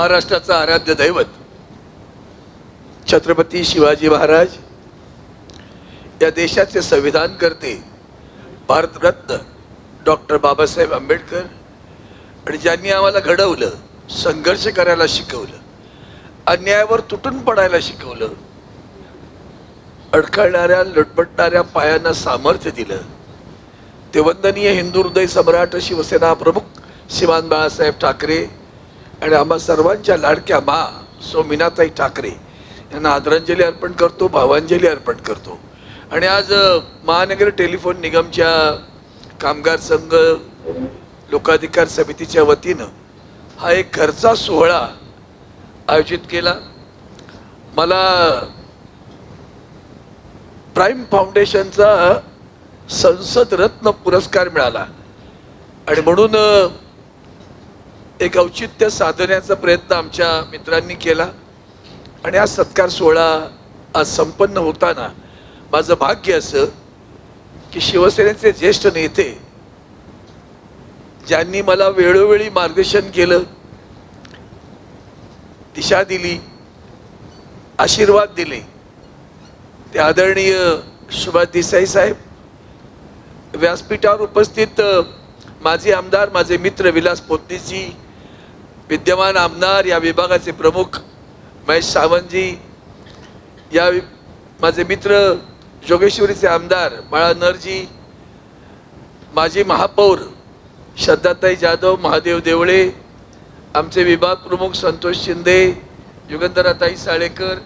महाराष्ट्राचं आराध्य दैवत छत्रपती शिवाजी महाराज या देशाचे संविधान करते भारतरत्न डॉक्टर बाबासाहेब आंबेडकर. आणि ज्यांनी आम्हाला घडवलं संघर्ष करायला शिकवलं अन्यायावर तुटून पडायला शिकवलं अडखळणाऱ्या लटपटणाऱ्या पायांना सामर्थ्य दिलं ते वंदनीय हिंदू हृदय सम्राट शिवसेना प्रमुख श्रीमान बाळासाहेब ठाकरे आणि आम्हा सर्वांच्या लाडक्या मा सो मीनाताई ठाकरे यांना आदरांजली अर्पण करतो भावांजली अर्पण करतो. आणि आज महानगर टेलिफोन निगमच्या कामगार संघ लोकाधिकार समितीच्या वतीनं हा एक घरचा सोहळा आयोजित केला. मला प्राईम फाउंडेशनचा संसद रत्न पुरस्कार मिळाला. आणि म्हणून एक औचित्य साधण्याचा प्रयत्न आमच्या मित्रांनी केला. आणि हा सत्कार सोहळा आज संपन्न होताना माझं भाग्य असं की शिवसेनेचे ज्येष्ठ नेते ज्यांनी मला वेळोवेळी मार्गदर्शन केलं दिशा दिली आशीर्वाद दिले. ते आदरणीय सुभाष देसाई साहेब व्यासपीठावर उपस्थित माझे आमदार माझे मित्र विलास पोतनीजी विद्यमान आमदार या विभागाचे प्रमुख महेश सावंतजी या माझे मित्र जोगेश्वरीचे आमदार बाळा नरजी माजी महापौर श्रद्धाताई जाधव महादेव देवळे आमचे विभाग प्रमुख संतोष शिंदे युगंधराताई साळेकर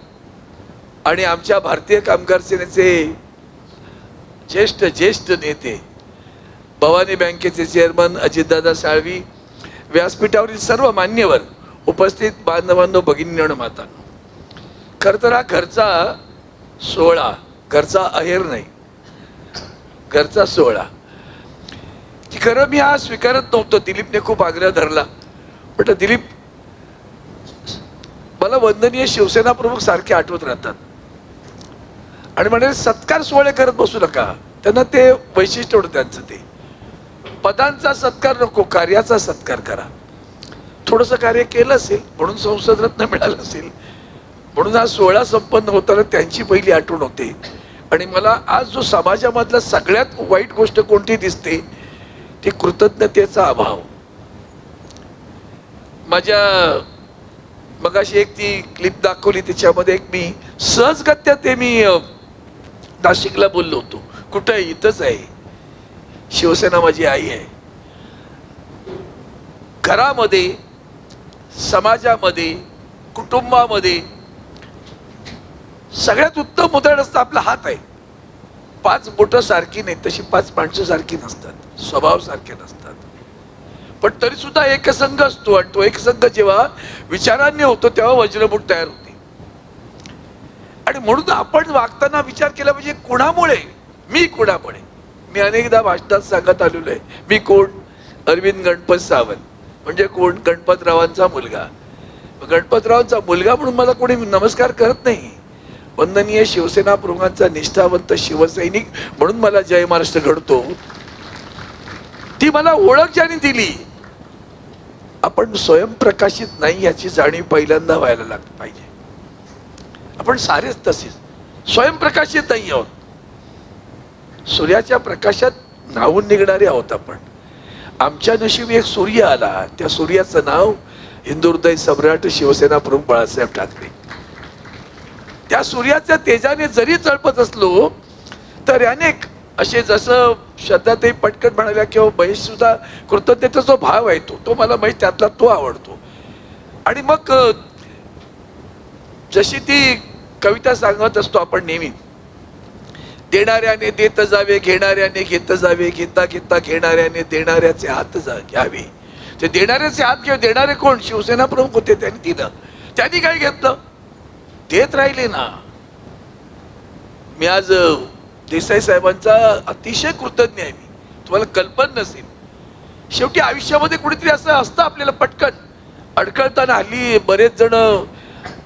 आणि आमच्या भारतीय कामगार सेनेचे ज्येष्ठ ज्येष्ठ नेते भवानी बँकेचे चेअरमन अजितदादा साळवी व्यासपीठावरील सर्व मान्यवर उपस्थित बांधवांनो भगिनी आणि माता. खरं तर हा घरचा सोहळा घरचा अहेर नाही. घरचा सोहळा. की खरं मी हा स्वीकारत नव्हतो. दिलीपने खूप आग्रह धरला. म्हटलं दिलीप मला वंदनीय शिवसेना प्रमुख सारखे आठवत राहतात. आणि म्हणे सत्कार सोहळे करत बसू नका. त्यांना ते वैशिष्ट्य होतं त्यांचं ते. पदांचा सत्कार नको कार्याचा सत्कार करा. थोडंसं कार्य केलं असेल म्हणून संसद रत्न मिळालं असेल म्हणून हा सोहळा संपन्न होताना त्यांची पहिली आठवण होते. आणि मला आज जो समाजामधला सगळ्यात वाईट गोष्ट कोणती दिसते ती कृतज्ञतेचा अभाव. माझ्या मगाशी एक ती क्लिप दाखवली त्याच्यामध्ये एक मी सहजगत्या ते मी नाशिकला बोललो होतो. कुठं आहे? इथंच आहे. शिवसेना माझी आई आहे. घरामध्ये समाजामध्ये कुटुंबामध्ये सगळ्यात उत्तम मुद्रण असतं आपला हात आहे. पाच बोटं सारखी नाही तशी पाच माणसं सारखी नसतात स्वभाव सारखे नसतात. पण तरी सुद्धा एकसंघ असतो आणि तो एकसंघ जेव्हा विचारांनी होतो तेव्हा वज्रमुठ तयार होते. आणि म्हणून आपण वागताना विचार केला पाहिजे कुणामुळे? मी कुणामुळे? मी अनेकदा भाषणात सांगत आलेलो आहे. मी कोण? अरविंद गणपत सावंत. म्हणजे कोण? गणपतरावांचा मुलगा. गणपतरावांचा मुलगा म्हणून मला कोणी नमस्कार करत नाही. वंदनीय शिवसेना प्रमुखांचा निष्ठावंत शिवसैनिक म्हणून मला जय महाराष्ट्र घडतो. ती मला ओळख ज्याने दिली. आपण स्वयंप्रकाशित नाही याची जाणीव पहिल्यांदा व्हायला लाग पाहिजे. आपण सारेच तसेच. स्वयंप्रकाशित नाही आहोत. सूर्याच्या प्रकाशात न्हावून निघणारे आहोत आपण. आमच्या नशिबी एक सूर्य आला. त्या सूर्याचं नाव हिंदुर्दय सम्राट शिवसेना प्रमुख बाळासाहेब ठाकरे. त्या सूर्याच्या तेजाने जरी चळपत असलो तर अनेक असे जसं ते पटकन म्हणाल्या किंवा महेश सुद्धा कृतज्ञतेचा जो भाव आहे तो तो मला महेश त्यातला तो आवडतो. आणि मग जशी ती कविता सांगत असतो आपण नेहमी देणाऱ्याने देत जावे घेणाऱ्याने घेत जावे घेता घेता घेणाऱ्याने देणाऱ्याचे हात जा घ्यावे. ते देणाऱ्याचे हात घेऊ देणारे कोण? शिवसेना प्रमुख होते त्यांनी दिलं त्यांनी काय घेतलं? देत राहिले ना. मी आज देसाई साहेबांचा अतिशय कृतज्ञ आहे मी. तुम्हाला कल्पना नसेल. शेवटी आयुष्यामध्ये कुठेतरी असं असतं आपल्याला पटकन. अडकळताना हल्ली बरेच जण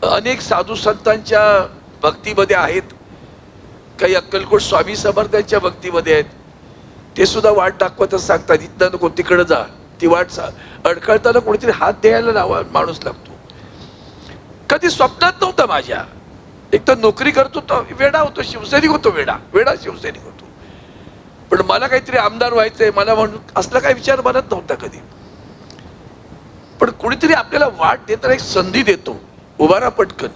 अनेक साधू संतांच्या भक्तीमध्ये आहेत. काही अक्कलकोट स्वामी समर्थांच्या भक्तीमध्ये आहेत. ते सुद्धा वाट दाखवतच सांगतात इथनं नको तिकडं जा. ती वाट सा अडखळताना कोणीतरी हात द्यायला लावा माणूस लागतो. कधी स्वप्नात नव्हता माझ्या. एक तर नोकरी करतो तो वेडा होतो शिवसैनिक होतो वेडा. वेडा शिवसैनिक होतो. पण मला काहीतरी आमदार व्हायचंय मला म्हणून असला काही विचार बनत नव्हता कधी. पण कुणीतरी आपल्याला वाट देताना एक संधी देतो. उभारा पटकन.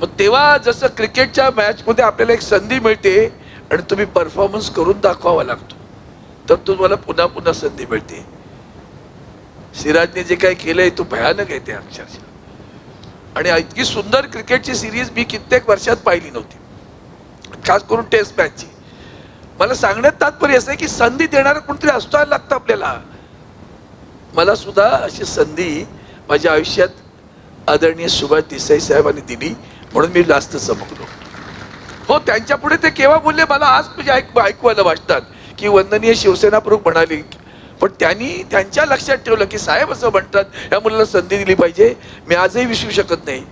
मग तेव्हा जसं क्रिकेटच्या मॅचमध्ये आपल्याला एक संधी मिळते आणि तुम्ही परफॉर्मन्स करून दाखवावा लागतो. तर तुम्हाला पुन्हा पुन्हा संधी मिळते. सिराजने जे काही केलंय तो भयानक आहे ते अक्षरशः. आणि इतकी सुंदर क्रिकेटची सिरीज मी कित्येक वर्षात पाहिली नव्हती. खास करून टेस्ट मॅचची मला सांगण्यात तात्पर्य असं आहे की संधी देणारं कोणतरी असतो लागतं आपल्याला. मला सुद्धा अशी संधी माझ्या आयुष्यात आदरणीय सुभाष देसाई साहेबांनी दिली. म्हणून मी जास्त चमकलो हो त्यांच्या पुढे ते केव्हा बोलले मला आज तुझे ऐक ऐकवायला वाटतात की वंदनीय शिवसेना प्रमुख म्हणाले पण त्यांनी त्यांच्या लक्षात ठेवलं की साहेब असं म्हणतात या मुलाला संधी दिली पाहिजे मी आजही विसरू शकत नाही.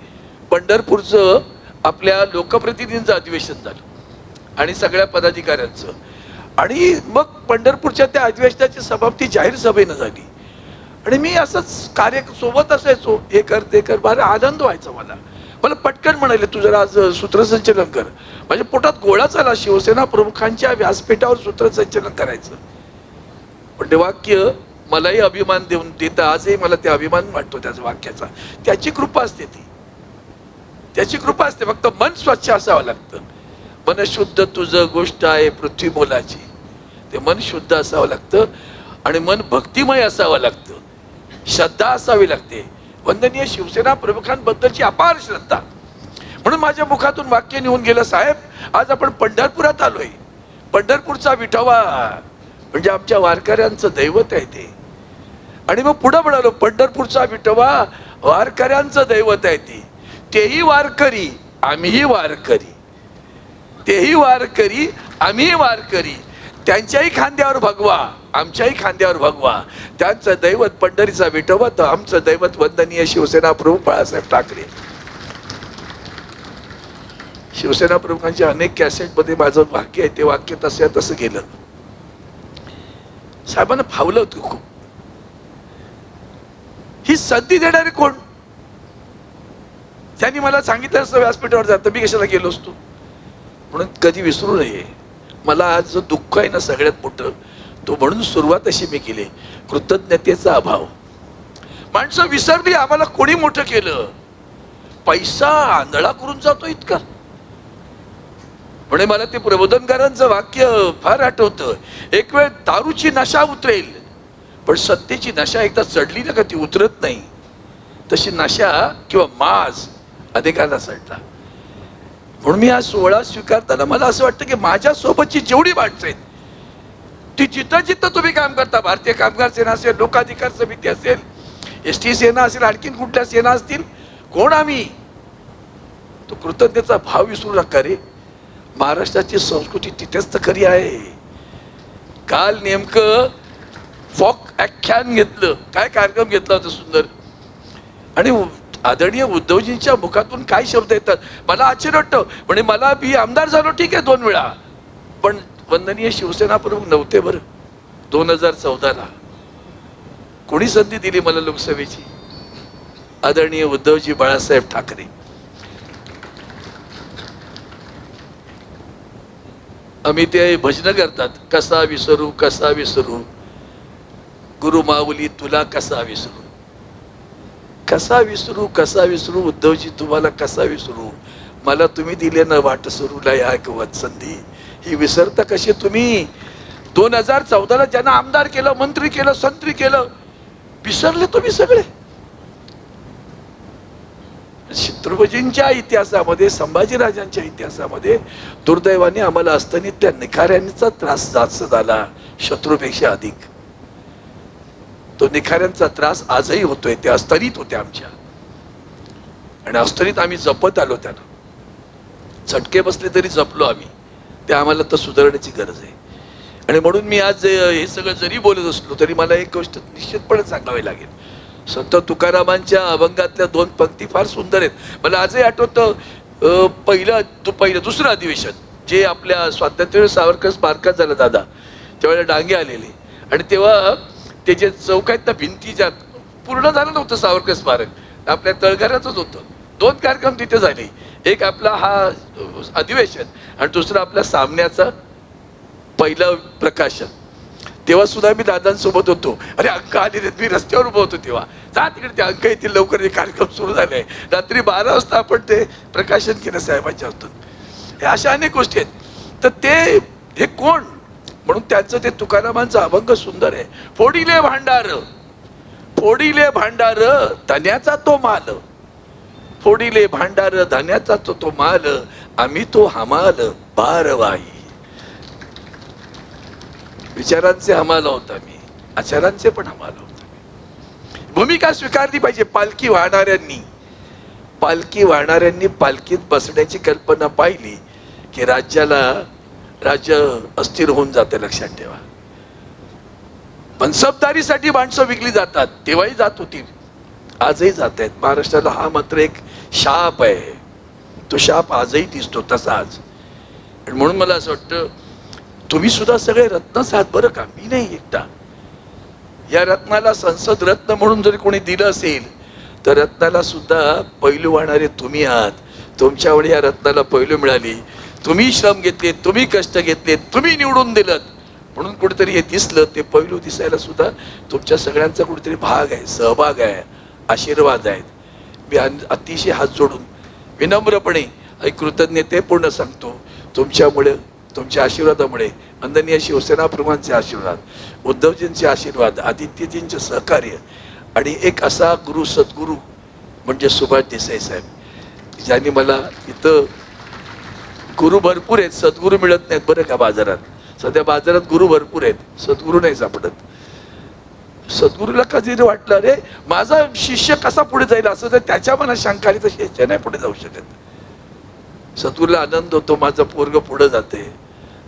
पंढरपूरचं आपल्या लोकप्रतिनिधींचं अधिवेशन झालं आणि सगळ्या पदाधिकाऱ्यांचं. आणि मग पंढरपूरच्या त्या अधिवेशनाची समाप्ती जाहीर सभेनं झाली. आणि मी असंच कार्य सोबत असायचो हे कर ते कर फार आनंद व्हायचा मला. मला पटकन म्हणाले तू जरा आज सूत्रसंचलन कर. माझ्या पोटात गोळा चाला शिवसेना प्रमुखांच्या व्यासपीठावर सूत्रसंचलन करायचं. पण ते वाक्य मलाही अभिमान देऊन देतं आजही मला ते अभिमान वाटतो त्याच वाक्याचा. त्याची कृपा असते ती. त्याची कृपा असते फक्त मन स्वच्छ असावं लागतं. मन शुद्ध तुझं गोष्ट आहे पृथ्वी मोलाची. ते मन शुद्ध असावं लागतं आणि मन भक्तिमय असावं लागतं. श्रद्धा असावी लागते. वंदनीय शिवसेना प्रमुखांबद्दलची अपार श्रद्धा. म्हणून माझ्या मुखातून वाक्य निघून गेलं साहेब आज आपण पंढरपुरात आलोय. पंढरपूरचा विठोबा म्हणजे आमच्या वारकऱ्यांचं दैवत आहे ते. आणि मग पुढं म्हणालो पंढरपूरचा विठोबा वारकऱ्यांचं दैवत आहे ते. तेही वारकरी आम्हीही वारकरी. तेही वारकरी आम्हीही वारकरी. त्यांच्याही खांद्यावर भगवा. आमच्याही खांद्यावर भगवा. त्यांचं दैवत पंढरीचा विठोबा तर आमचं दैवत वंदनीय शिवसेना प्रमुख बाळासाहेब ठाकरे. शिवसेना प्रमुखांच्या अनेक कॅसेटमध्ये माझं वाक्य आहे ते वाक्य तसं तसं गेलं. साहेबांना फावलं होतं खूप. ही संधी देणारे कोण? त्यांनी मला सांगितलं असतं व्यासपीठावर जातं मी कशाला गेलो असतो? म्हणून कधी विसरू नये. मला आज जो दुःख आहे ना सगळ्यात मोठं. तो म्हणून सुरुवात अशी मी केली. कृतज्ञतेचा अभाव. माणसं विसरली आम्हाला कोणी मोठं केलं? पैसा आंधळा करून जातो इतका. म्हणे मला ते प्रबोधनकारांचं वाक्य फार आठवतं. एक वेळ दारूची नशा उतरेल. पण सत्तेची नशा एकदा चढली ना का ती उतरत नाही. तशी नशा किंवा माज अनेकांना चढला म्हणून मी हा सोहळा स्वीकारताना मला असं वाटतं की माझ्या सोबतची जेवढी माणसं आहेत ती जिथं जिथं तुम्ही काम करता भारतीय कामगार सेना असेल लोकाधिकार समिती असेल एस टी सेना असेल आणखीन कुठल्या सेना असतील कोण आम्ही? तो कृतज्ञतेचा भाव विसरू नका रे. महाराष्ट्राची संस्कृती तिथेच तर खरी आहे. काल नेमकं फॉक आख्यान घेतलं. काय कार्यक्रम घेतला होता सुंदर? आणि आदरणीय उद्धवजींच्या मुखातून काय शब्द येतात? मला आश्चर्य वाटतं. म्हणजे मला मी आमदार झालो ठीक आहे दोन वेळा. पण वंदनीय शिवसेना प्रमुख नव्हते बरं. दोन हजार चौदाला कोणी संधी दिली मला लोकसभेची? आदरणीय उद्धवजी बाळासाहेब ठाकरे. आम्ही ते भजनं करतात. कसा विसरू कसा विसरू? गुरु माऊली तुला कसा विसरू? कसा विसरू कसा विसरू? उद्धवजी तुम्हाला कसा विसरू? मला तुम्ही दिले ना वाट सुरूला या किंवा संधी. ही विसरता कशी तुम्ही? दोन हजार चौदाला ज्यांना आमदार केलं मंत्री केलं संत्री केलं विसरले तुम्ही सगळे. शत्रुपतींच्या इतिहासामध्ये संभाजीराजांच्या इतिहासामध्ये दुर्दैवाने आम्हाला असतानीतल्या निखाऱ्यांचा त्रास जास्त झाला शत्रूपेक्षा अधिक. तो निखाऱ्यांचा त्रास आजही होतोय ते अस्तरीत होते आमच्या. आणि अस्तरीत आम्ही जपत आलो त्यांना. झटके बसले तरी जपलो आम्ही. ते आम्हाला तर सुधारण्याची गरज आहे. आणि म्हणून मी आज हे सगळं जरी बोलत असलो तरी मला एक गोष्ट निश्चितपणे सांगावी लागेल. संत तुकारामांच्या अभंगातल्या दोन पंक्ती फार सुंदर आहेत. मला आजही आठवतं पहिलं दु- पहिलं दुसरं अधिवेशन जे आपल्या स्वातंत्र्य सावरकर स्मारकात झालं दादा. त्यावेळेला डांगे आलेले. आणि तेव्हा ते जे चौक आहेत ना भिंतीच्या पूर्ण झालं नव्हतं सावरकर स्मारक. आपल्या तळघरातच होतं. दोन कार्यक्रम तिथे झाले. एक आपला हा अधिवेशन आणि दुसरा आपल्या सामन्याचं पहिलं प्रकाशन. तेव्हा सुद्धा मी दादांसोबत होतो. अरे अंक आले नाहीत मी रस्त्यावर उभं होतो तेव्हा. जा तिकडे ते अंक येतील लवकर हे कार्यक्रम सुरू झाले. रात्री बारा वाजता आपण ते प्रकाशन केलं साहेबांच्या हातून. हे अशा अनेक गोष्टी आहेत. तर ते हे कोण? म्हणून त्यांचं ते तुकारामांचं अभंग सुंदर आहे. फोडिले भांडार. फोडिले भांडार धन्याचा तो माल. फोडिले भांडार धान्याचा तो तो माल आम्ही तो हमाल बारवाई विचारांचे हमाल आहोत आम्ही आचारांचे पण हमाल आहोत भूमिका स्वीकारली पाहिजे पालखी वाहणाऱ्यांनी. पालखी वाहणाऱ्यांनी पालखीत बसण्याची कल्पना पाहिली की राज्याला राज्य अस्थिर होऊन जाते लक्षात ठेवा. पण सबदारीसाठी माणसं विकली जातात तेव्हाही जात होती. आजही जात आहेत. महाराष्ट्राला हा मात्र एक शाप आहे. तो शाप आजही दिसतो तसाच. आणि म्हणून मला असं वाटतं तुम्ही सुद्धा सगळे रत्न आहात बरं का? मी नाही एकटा. या रत्नाला संसद रत्न म्हणून जर कोणी दिलं असेल तर रत्नाला सुद्धा पैलू वाहणारे तुम्ही आहात. तुमच्यामुळे या रत्नाला पैलू मिळाली. तुम्ही श्रम घेतले तुम्ही कष्ट घेतले तुम्ही निवडून दिलं म्हणून कुठेतरी हे दिसलं ते पैलू दिसायला सुद्धा तुमच्या सगळ्यांचा कुठेतरी भाग आहे सहभाग आहे. आशीर्वाद आहेत. मी अन- अतिशय हात जोडून विनम्रपणे आणि कृतज्ञतेपूर्ण सांगतो. तुमच्यामुळे तुमच्या आशीर्वादामुळे वंदनीय शिवसेना प्रमुखांचे आशीर्वाद उद्धवजींचे आशीर्वाद आदित्यजींचे सहकार्य आणि एक असा गुरु सद्गुरू म्हणजे सुभाष देसाई साहेब ज्यांनी मला इथं गुरु भरपूर आहेत सद्गुरू मिळत नाहीत बरं का बाजारात. सध्या बाजारात गुरु भरपूर आहेत सद्गुरू नाही सापडत. सद्गुरूला कधी वाटलं अरे माझा शिष्य कसा पुढे जाईल? असं तर त्याच्या मनात शंका आली तर शिष्य नाही पुढे जाऊ शकत. सद्गुरूला आनंद होतो माझं पोरग पुढे जाते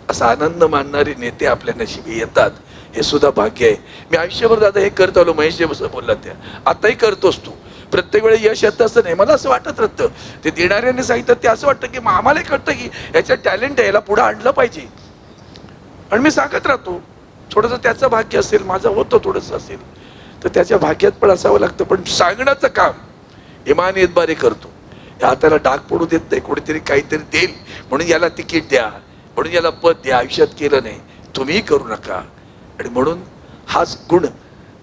असा आनंद मानणारे नेते आपल्या नशिबी येतात. हे सुद्धा भाग्य आहे. मी आयुष्यभर दादा हे करत आलो महेश जसं बोलला त्या. आताही करतोस तू. प्रत्येक वेळी यश येतं असं नाही. मला असं वाटत राहतं. ते देणाऱ्याने सांगितलं ते असं वाटतं की मग आम्हालाही कळतं की याच्यात टॅलेंट आहे याला पुढे आणलं पाहिजे. आणि मी सांगत राहतो थोडंसं त्याचं भाग्य असेल माझं होतं थोडंसं असेल तर त्याच्या भाग्यात पण असावं लागतं. पण सांगण्याचं काम इमान इतबारे करतो. या हाताला डाग पडू देत नाही कोणीतरी काहीतरी देईल. म्हणून याला तिकीट द्या म्हणून याला पद द्या आयुष्यात केलं नाही. तुम्हीही करू नका. आणि म्हणून हाच गुण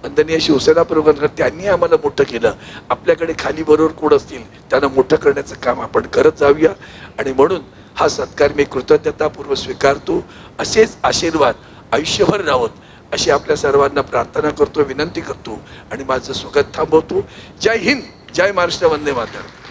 वंदनीय शिवसेना प्रमुखांना त्यांनी आम्हाला मोठं केलं. आपल्याकडे खाली बरोबर कोण असतील त्यांना मोठं करण्याचं काम आपण करत जाऊया. आणि म्हणून हा सत्कार मी कृतज्ञतापूर्वक स्वीकारतो. असेच आशीर्वाद आयुष्यभर राहत अशी आपल्या सर्वांना प्रार्थना करतो विनंती करतो आणि माझं सुगत थांबवतो. जय हिंद जय महाराष्ट्र वंदे मातरम.